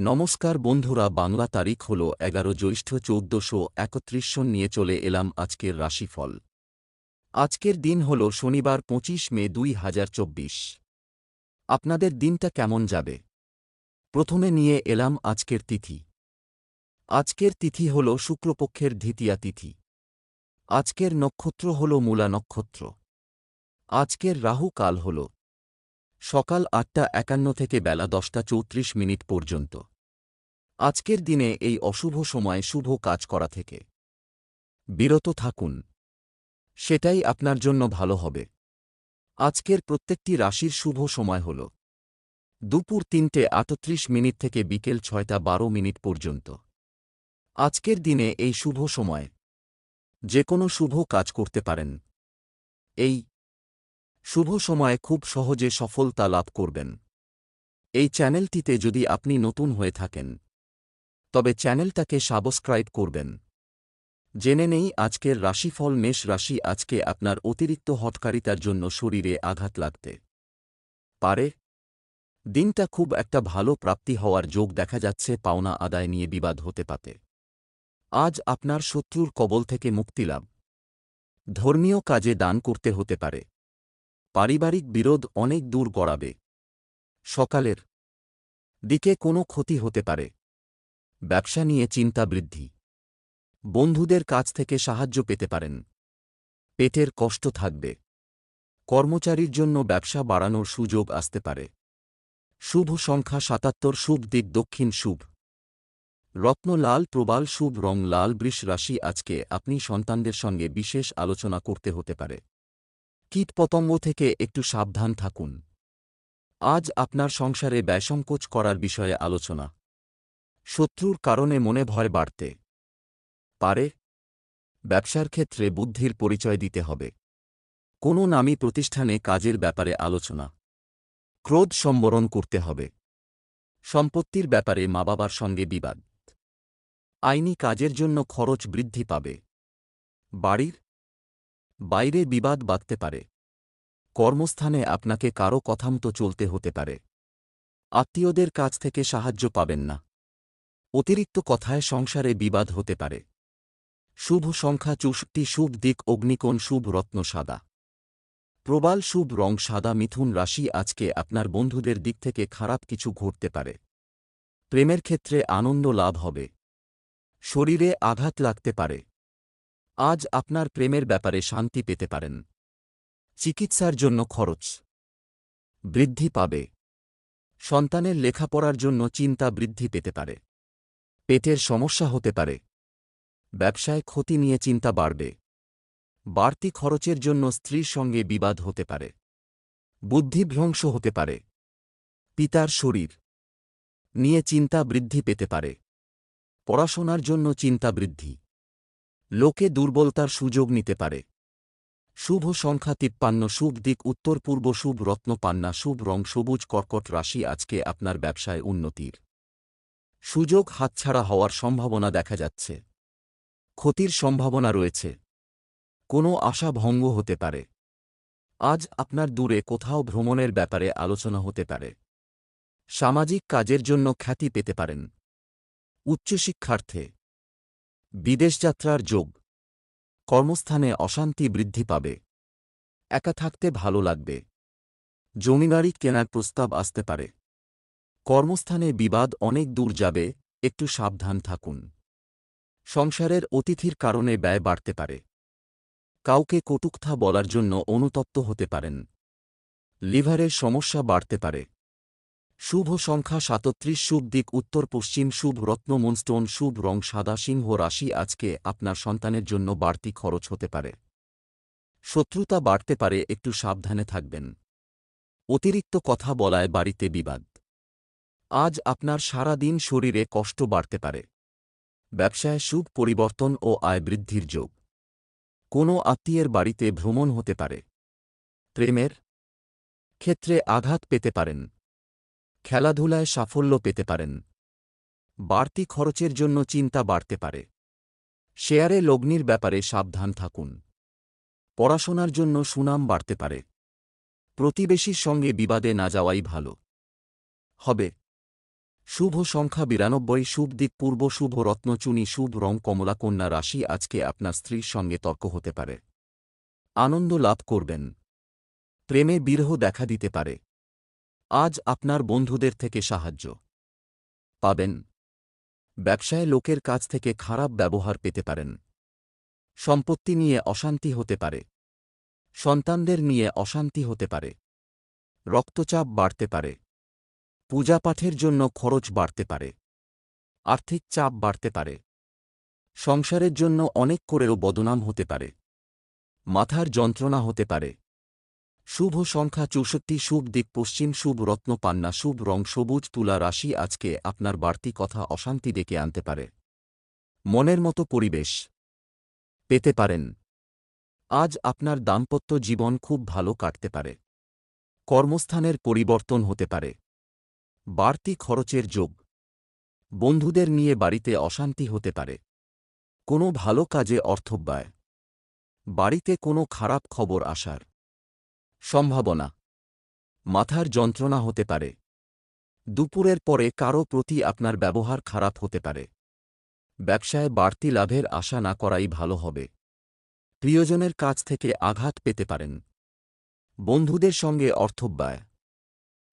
নমস্কার বন্ধুরা, বাংলা তারিখ হল এগারো জ্যৈষ্ঠ চৌদ্দশো একত্রিশ নিয়ে চলে এলাম আজকের রাশিফল। আজকের দিন হল শনিবার পঁচিশ মে দুই হাজার চব্বিশ। আপনাদের দিনটা কেমন যাবে? প্রথমে নিয়ে এলাম আজকের তিথি। আজকের তিথি হল শুক্লপক্ষের দ্বিতীয়া তিথি। আজকের নক্ষত্র হল মূলা নক্ষত্র। আজকের রাহু কাল হল। সকাল আটটা একান্ন থেকে বেলা দশটা চৌত্রিশ মিনিট পর্যন্ত। আজকের দিনে এই অশুভ সময়ে শুভ কাজ করা থেকে। বিরত থাকুন। সেটাই আপনার জন্য ভালো হবে। আজকের প্রত্যেকটি রাশির শুভ সময় হল দুপুর তিনটে আটত্রিশ মিনিট থেকে বিকেল ছয়টা বারো মিনিট পর্যন্ত। আজকের দিনে এই শুভ সময় যে কোনো শুভ কাজ করতে পারেন। এই শুভ সময়ে খুব সহজে সফলতা লাভ করবেন। এই চ্যানেলটিতে যদি আপনি নতুন হয়ে থাকেন, তবে চ্যানেলটাকে সাবস্ক্রাইব করবেন। জেনে নেই আজকের রাশিফল, মেষ রাশি আজকে আপনার অতিরিক্ত হটকারিতার জন্য শরীরে আঘাত লাগতে পারে। দিনটা খুব একটা ভালো প্রাপ্তি হওয়ার যোগ দেখা যাচ্ছে, পাওনা আদায় নিয়ে বিবাদ হতে পাতে। আজ আপনার শত্রুর কবল থেকে মুক্তি লাভ। ধর্মীয় কাজে দান করতে হতে পারে। পারিবারিক বিরোধ অনেক দূর গড়াবে। সকালের দিকে কোনো ক্ষতি হতে পারে। ব্যবসা নিয়ে চিন্তা বৃদ্ধি। বন্ধুদের কাছ থেকে সাহায্য পেতে পারেন। পেটের কষ্ট থাকবে। কর্মচারীর জন্য ব্যবসা বাড়ানোর সুযোগ আসতে পারে। শুভ সংখ্যা সাতাত্তর, শুভ দিক দক্ষিণ শুভ। রত্ন লাল, প্রবাল শুভ, রং লাল, বৃষ রাশি, আজকে আপনি সন্তানদের সঙ্গে বিশেষ আলোচনা করতে হতে পারে। কীটপতঙ্গ থেকে একটু সাবধান থাকুন। আজ আপনার সংসারে ব্যয়সংকোচ করার বিষয়ে আলোচনা। শত্রুর কারণে মনে ভয় বাড়তে। পারে। ব্যবসার ক্ষেত্রে বুদ্ধির পরিচয় দিতে হবে। কোনো নামী প্রতিষ্ঠানে কাজের ব্যাপারে আলোচনা। ক্রোধ সম্বরণ করতে হবে। সম্পত্তির ব্যাপারে মা বাবার সঙ্গে বিবাদ। আইনি কাজের জন্য খরচ বৃদ্ধি পাবে। বাড়ির বাইরে বিবাদ বাঁধতে পারে। কর্মস্থানে আপনাকে কারও কথামতো চলতে হতে পারে। আত্মীয়দের কাছ থেকে সাহায্য পাবেন না। অতিরিক্ত কথায় সংসারে বিবাদ হতে পারে। শুভ সংখ্যা চৌষট্টি, শুভ দিক অগ্নিকোণ, শুভ রত্ন সাদা। প্রবাল, শুভ রং সাদা, মিথুন রাশি আজকে আপনার বন্ধুদের দিক থেকে খারাপ কিছু ঘটতে পারে। প্রেমের ক্ষেত্রে আনন্দ লাভ হবে। শরীরে আঘাত লাগতে পারে। আজ আপনার প্রেমের ব্যাপারে শান্তি পেতে পারেন। চিকিৎসার জন্য খরচ। বৃদ্ধি পাবে। সন্তানের লেখাপড়ার জন্য চিন্তা বৃদ্ধি পেতে পারে। পেটের সমস্যা হতে পারে। ব্যবসায় ক্ষতি নিয়ে চিন্তা বাড়বে। বাড়তি খরচের জন্য স্ত্রীর সঙ্গে বিবাদ হতে পারে। বুদ্ধিভ্রংশ হতে পারে। পিতার শরীর নিয়ে চিন্তা বৃদ্ধি পেতে পারে। পড়াশোনার জন্য চিন্তা বৃদ্ধি। লোকে দুর্বলতার সুযোগ নিতে পারে। শুভ সংখ্যা তিপ্পান্ন, শুভ দিক উত্তর পূর্ব, শুভ রত্ন পান্না, শুভ রং, সবুজ কর্কট রাশি আজকে আপনার ব্যবসায় উন্নতির সুযোগ হাতছাড়া হওয়ার সম্ভাবনা দেখা যাচ্ছে। ক্ষতির সম্ভাবনা রয়েছে। কোনো আশা ভঙ্গ হতে পারে। আজ আপনার দূরে কোথাও ভ্রমণের ব্যাপারে আলোচনা হতে পারে। সামাজিক কাজের জন্য খ্যাতি পেতে পারেন। উচ্চশিক্ষার্থে বিদেশযাত্রার যোগ। কর্মস্থানে অশান্তি বৃদ্ধি পাবে। একা থাকতে ভালো লাগবে। জমিবাড়ি কেনার প্রস্তাব আসতে পারে। কর্মস্থানে বিবাদ অনেক দূর যাবে, একটু সাবধান থাকুন। সংসারের অতিথির কারণে ব্যয় বাড়তে পারে। কাউকে কটুকথা বলার জন্য অনুতপ্ত হতে পারেন। লিভারের সমস্যা বাড়তে পারে। শুভ সংখ্যা সাতত্রিশ, শুভ দিক উত্তর পশ্চিম, শুভ রত্ন, মনস্টোন, শুভ রং, সাদা সিংহ রাশি আজকে আপনার সন্তানের জন্য বাড়তি খরচ হতে পারে। শত্রুতা বাড়তে পারে, একটু সাবধানে থাকবেন। অতিরিক্ত কথা বলায় বাড়িতে বিবাদ। আজ আপনার সারা দিন শরীরে কষ্ট বাড়তে পারে। ব্যবসায় সুখ পরিবর্তন ও আয় বৃদ্ধির যোগ। কোনো আত্মীয়ের বাড়িতে ভ্রমণ হতে পারে। প্রেমের ক্ষেত্রে আঘাত পেতে পারেন। খেলাধুলায় সাফল্য পেতে পারেন। বাড়তি খরচের জন্য চিন্তা বাড়তে পারে। শেয়ারে লগ্নির ব্যাপারে সাবধান থাকুন। পড়াশোনার জন্য সুনাম বাড়তে পারে। প্রতিবেশীর সঙ্গে বিবাদে না যাওয়াই ভালো। হবে। শুভ সংখ্যা বিরানব্বই, শুভ দিক পূর্ব, শুভ রত্নচুনি শুভ রং, কমলা, কন্যা রাশি আজকে আপনার স্ত্রীর সঙ্গে তর্ক হতে পারে। আনন্দ লাভ করবেন। প্রেমে বিরহ দেখা দিতে পারে। আজ আপনার বন্ধুদের থেকে সাহায্য। পাবেন। ব্যবসায় লোকের কাছ থেকে খারাপ ব্যবহার পেতে পারেন। সম্পত্তি নিয়ে অশান্তি হতে পারে। সন্তানদের নিয়ে অশান্তি হতে পারে। রক্তচাপ বাড়তে পারে। পূজাপাঠের জন্য খরচ বাড়তে পারে। আর্থিক চাপ বাড়তে পারে। সংসারের জন্য অনেক করেও বদনাম হতে পারে। মাথার যন্ত্রণা হতে পারে। শুভ সংখ্যা চৌষট্টি, শুভ দিক পশ্চিম, শুভ রত্ন পান্না, শুভ রং সবুজ, তুলা রাশি আজকে আপনার বাড়তি কথা অশান্তি ডেকে আনতে পারে। মনের মতো পরিবেশ পেতে পারেন। আজ আপনার দাম্পত্য জীবন খুব ভালো কাটতে পারে। কর্মস্থানের পরিবর্তন হতে পারে। বাড়তি খরচের যোগ। বন্ধুদের নিয়ে বাড়িতে অশান্তি হতে পারে। কোনো ভালো কাজে অর্থব্যয়। বাড়িতে কোনো খারাপ খবর আসার। সম্ভাবনা। মাথার যন্ত্রণা হতে পারে। দুপুরের পরে কারও প্রতি আপনার ব্যবহার খারাপ হতে পারে। ব্যবসায় বাড়তি লাভের আশা না করাই ভালো হবে। প্রিয়জনের কাছ থেকে আঘাত পেতে পারেন। বন্ধুদের সঙ্গে অর্থব্যয়।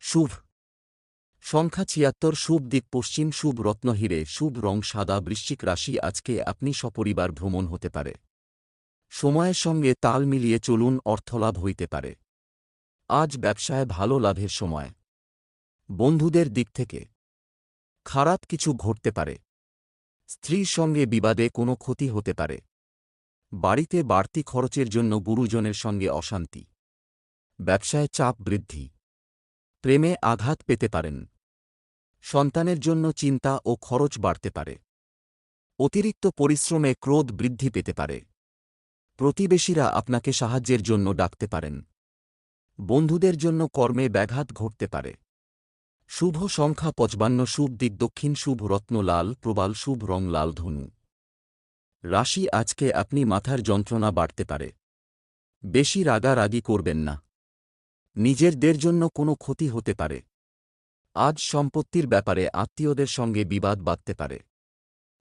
শুভ। সংখ্যা ছিয়াত্তর, শুভ দিক পশ্চিম, শুভ রত্নহীরে শুভ রং সাদা, বৃশ্চিক রাশি, আজকে আপনি সপরিবার ভ্রমণ হতে পারে। সময়ের সঙ্গে তাল মিলিয়ে চলুন, অর্থলাভ হইতে পারে। আজ ব্যবসায় ভালো লাভের সময়। বন্ধুদের দিক থেকে খারাপ কিছু ঘটতে পারে। স্ত্রীর সঙ্গে বিবাদে কোনো ক্ষতি হতে পারে। বাড়িতে বাড়তি খরচের জন্য গুরুজনের সঙ্গে অশান্তি। ব্যবসায় চাপ বৃদ্ধি। প্রেমে আঘাত পেতে পারেন। সন্তানের জন্য চিন্তা ও খরচ বাড়তে পারে। অতিরিক্ত পরিশ্রমে ক্রোধ বৃদ্ধি পেতে পারে। প্রতিবেশীরা আপনাকে সাহায্যের জন্য ডাকতে পারেন। বন্ধুদের জন্য কর্মে ব্যাঘাত ঘটতে পারে। শুভ সংখ্যা পচবান্ন শুভ দিক দক্ষিণ, শুভ রত্ন লাল, প্রবাল, শুভ রং লাল, ধনু। রাশি আজকে আপনি মাথার যন্ত্রণা বাড়তে পারে। বেশি রাগারাগি করবেন না। নিজেরদের জন্য কোনো ক্ষতি হতে পারে। আজ সম্পত্তির ব্যাপারে আত্মীয়দের সঙ্গে বিবাদ বাঁধতে পারে।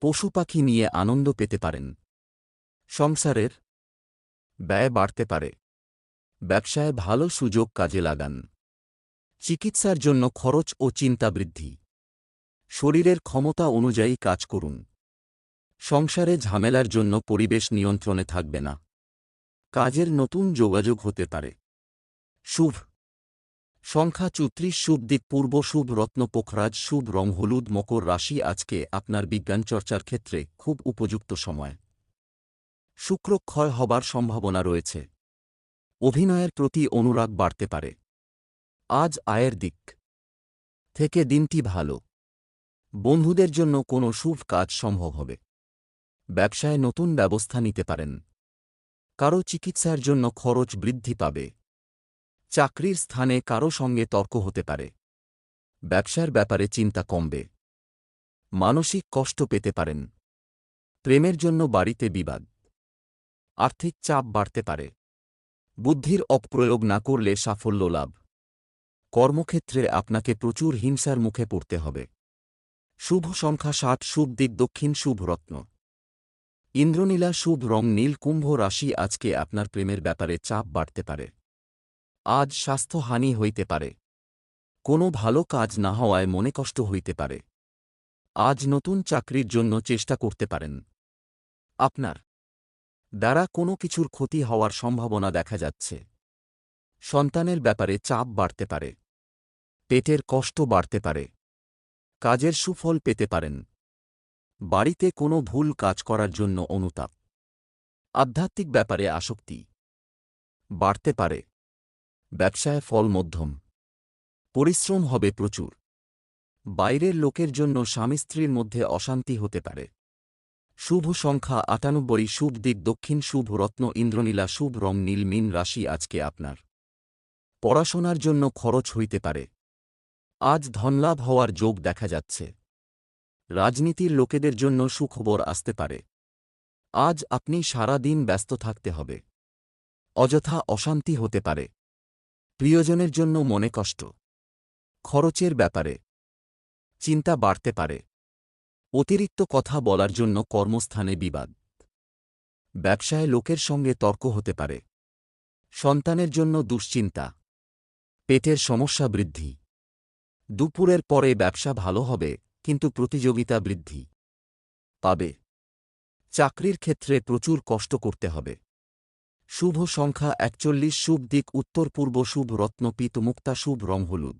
পশু পাখি নিয়ে আনন্দ পেতে পারেন। সংসারের ব্যয় বাড়তে পারে। ব্যবসায় ভালো সুযোগ কাজে লাগান। চিকিৎসার জন্য খরচ ও চিন্তা বৃদ্ধি। শরীরের ক্ষমতা অনুযায়ী কাজ করুন। সংসারে ঝামেলার জন্য পরিবেশ নিয়ন্ত্রণে থাকবে না। কাজের নতুন যোগাযোগ হতে পারে। শুভ। সংখ্যা চৌত্রিশ শুভ দিক পূর্ব শুভ রত্ন পোখরাজ শুভ রং হলুদ মকর রাশি আজকে আপনার বিজ্ঞান চর্চার ক্ষেত্রে খুব উপযুক্ত সময়। শুক্র ক্ষয় হবার সম্ভাবনা রয়েছে। অভিনয়ের প্রতি অনুরাগ বাড়তে পারে। আজ আয়ের দিক থেকে দিনটি ভালো। বন্ধুদের জন্য কোনো শুভ কাজ সম্ভব হবে। ব্যবসায় নতুন ব্যবস্থা নিতে পারেন। কারও চিকিৎসার জন্য খরচ বৃদ্ধি পাবে। চাকরির স্থানে কারও সঙ্গে তর্ক হতে পারে। ব্যবসার ব্যাপারে চিন্তা কমবে। মানসিক কষ্ট পেতে পারেন। প্রেমের জন্য বাড়িতে বিবাদ। আর্থিক চাপ বাড়তে পারে। বুদ্ধির অপ্রয়োগ না করলে সাফল্য লাভ। কর্মক্ষেত্রে আপনাকে প্রচুর হিংসার মুখে পড়তে হবে। শুভ সংখ্যা ষাট, শুভ দিক দক্ষিণ, শুভ রত্ন। ইন্দ্রনীলা, শুভ রং নীল, কুম্ভ রাশি আজকে আপনার প্রেমের ব্যাপারে চাপ বাড়তে পারে। আজ স্বাস্থ্যহানি হইতে পারে। কোনো ভালো কাজ না হওয়ায় মনে কষ্ট হইতে পারে। আজ নতুন চাকরির জন্য চেষ্টা করতে পারেন। আপনার দ্বারা কোনো কিছুর ক্ষতি হওয়ার সম্ভাবনা দেখা যাচ্ছে। সন্তানের ব্যাপারে চাপ বাড়তে পারে। পেটের কষ্ট বাড়তে পারে। কাজের সুফল পেতে পারেন। বাড়িতে কোনো ভুল কাজ করার জন্য অনুতাপ। আধ্যাত্মিক ব্যাপারে আসক্তি। বাড়তে পারে। ব্যবসায় ফল মধ্যম। পরিশ্রম হবে প্রচুর। বাইরের লোকের জন্য স্বামী স্ত্রীর মধ্যে অশান্তি হতে পারে। শুভ সংখ্যা আটানব্বই, শুভ দিক দক্ষিণ, শুভ রত্ন, ইন্দ্রনীলা, শুভ রং নীল, মিন রাশি আজকে আপনার। পড়াশোনার জন্য খরচ হইতে পারে। আজ ধনলাভ হওয়ার যোগ দেখা যাচ্ছে। রাজনীতির লোকেদের জন্য সুখবর আসতে পারে। আজ আপনি সারা দিন ব্যস্ত থাকতে হবে। অযথা অশান্তি হতে পারে। প্রিয়জনের জন্য মনে কষ্ট। খরচের ব্যাপারে। চিন্তা বাড়তে পারে। অতিরিক্ত কথা বলার জন্য কর্মস্থানে বিবাদ। ব্যবসায় লোকের সঙ্গে তর্ক হতে পারে। সন্তানের জন্য দুশ্চিন্তা। পেটের সমস্যা বৃদ্ধি। দুপুরের পরে ব্যবসা ভালো হবে, কিন্তু প্রতিযোগিতা বৃদ্ধি। পাবে চাকরির ক্ষেত্রে প্রচুর কষ্ট করতে হবে। শুভ সংখ্যা একচল্লিশ, শুভ দিক উত্তর পূর্ব শুভ রত্নপিত মুক্তা শুভ রং হলুদ।